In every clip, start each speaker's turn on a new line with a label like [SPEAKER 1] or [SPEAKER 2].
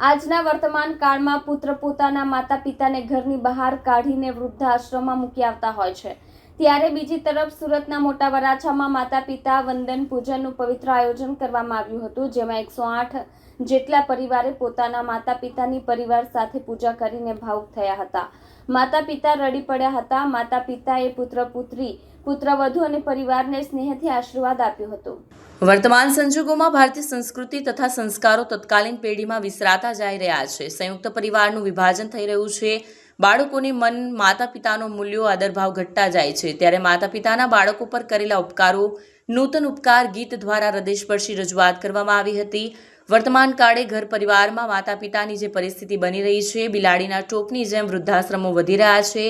[SPEAKER 1] આજના વર્તમાન કાળમાં પુત્ર પોતાના માતા પિતાને ઘરની બહાર કાઢીને વૃદ્ધાશ્રમમાં મૂકી આવતા હોય છે. ત્યારે બીજી તરફ સુરતના મોટા વરાછામાં માતા પિતા વંદન પૂજનનું પવિત્ર આયોજન કરવામાં આવ્યું હતું, જેમાં એકસો આઠ જેટલા પરિવારે પોતાના માતા પિતાની પરિવાર સાથે પૂજા કરીને ભાવુક થયા હતા. માતા પિતા રડી પડ્યા હતા. માતા પિતાએ પુત્ર, પુત્રી, પુત્રવધુ અને પરિવારને સ્નેહથી આશીર્વાદ આપ્યો હતો.
[SPEAKER 2] વર્તમાન સંજોગોમાં ભારતીય સંસ્કૃતિ તથા સંસ્કારો તત્કાલીન પેઢીમાં વિસરાતા જઈ રહ્યા છે. સંયુક્ત પરિવારનું વિભાજન થઈ રહ્યું છે. બાળકોને મન માતા પિતાનો મૂલ્યો, આદરભાવ ઘટતા જાય છે. ત્યારે માતા પિતાના બાળકો પર કરેલા ઉપકારો નૂતન ઉપકાર ગીત દ્વારા હૃદયસ્પર્શી રજૂઆત કરવામાં આવી હતી. વર્તમાન કાળે ઘર પરિવારમાં માતા પિતાની જે પરિસ્થિતિ બની રહી છે, બિલાડીના ટોપની જેમ વૃદ્ધાશ્રમો વધી રહ્યા છે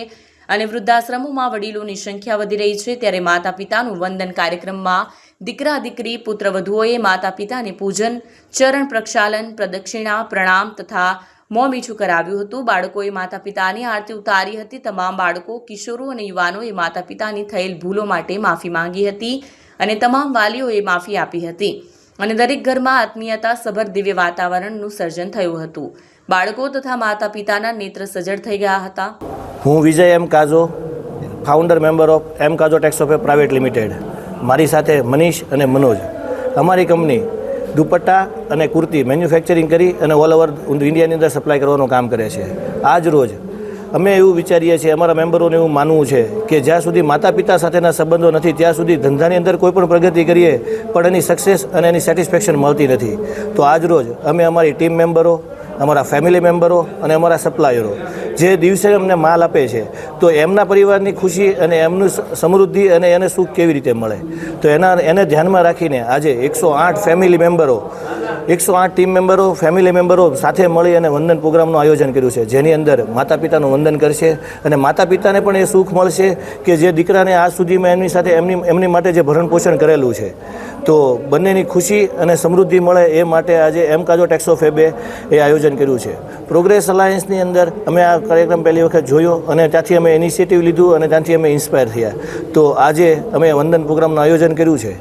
[SPEAKER 2] અને વૃદ્ધાશ્રમોમાં વડીલોની સંખ્યા વધી રહી છે. ત્યારે માતા પિતાનું વંદન કાર્યક્રમમાં દીકરા, દીકરી, પુત્રવધુઓએ માતા પિતાને પૂજન, ચરણ પ્રક્ષાલન, પ્રદક્ષિણા, પ્રણામ તથા મોં મીઠું કરાવ્યું હતું. બાળકોએ માતા પિતાની આરતી ઉતારી હતી. તમામ બાળકો, કિશોરો અને યુવાનોએ માતા પિતાની થયેલ ભૂલો માટે માફી માંગી હતી અને તમામ વાલીઓએ માફી આપી હતી. અને દરેક ઘરમાં આત્મીયતા, સભર દિવ્ય વાતાવરણનું સર્જન થયું હતું. બાળકો તથા માતા પિતાના નેત્ર સજળ થઈ ગયા હતા.
[SPEAKER 3] હું વિજય એમ કાજો ફાઉન્ડર મેમ્બર ઓફ એમ કાજો ઓફ પ્રાઇવેટ લિમિટેડ મારી સાથે મનીષ અને મનોજ. અમારી કંપની દુપટ્ટા અને કુર્તી મેન્યુફેક્ચરિંગ કરી અને ઓલ ઓવર ઇન્ડિયાની અંદર સપ્લાય કરવાનું કામ કરે છે. આજ રોજ અમે એવું વિચારીએ છીએ, અમારા મેમ્બરોને એવું માનવું છે કે જ્યાં સુધી માતા પિતા સાથેના સંબંધો નથી, ત્યાં સુધી ધંધાની અંદર કોઈ પણ પ્રગતિ કરીએ, પણ એની સક્સેસ અને એની સેટિસ્ફેક્શન મળતી નથી. તો આજ રોજ અમે અમારી ટીમ મેમ્બરો, અમારા ફેમિલી મેમ્બરો અને અમારા સપ્લાયરો જે દિવસે અમને માલ આપે છે તો એમના પરિવારની ખુશી અને એમનું સમૃદ્ધિ અને એને સુખ કેવી રીતે મળે? તો એના, એને ધ્યાનમાં રાખીને આજે એકસો આઠ ફેમિલી મેમ્બરો એકસો આઠ ટીમ મેમ્બરો ફેમિલી મેમ્બરો સાથે મળી અને વંદન પ્રોગ્રામનું આયોજન કર્યું છે. જેની અંદર માતા પિતાનું વંદન કરશે અને માતા પિતાને પણ એ સુખ મળશે કે જે દીકરાને આજ સુધીમાં એમની સાથે એમની એમની માટે જે ભરણ પોષણ કરેલું છે. તો બંનેની ખુશી અને સમૃદ્ધિ મળે એ માટે આજે એમ કાજો ટેક્સો ફેબે એ આયોજન કર્યું છે. પ્રોગ્રેસ અલાયન્સની અંદર અમે આ કાર્યક્રમ પહેલી વખત જોયો અને ત્યાંથી અમે ઇનિશિયેટિવ લીધું અને ત્યાંથી અમે ઇન્સ્પાયર થયા. તો આજે અમે વંદન પ્રોગ્રામનું આયોજન કર્યું છે.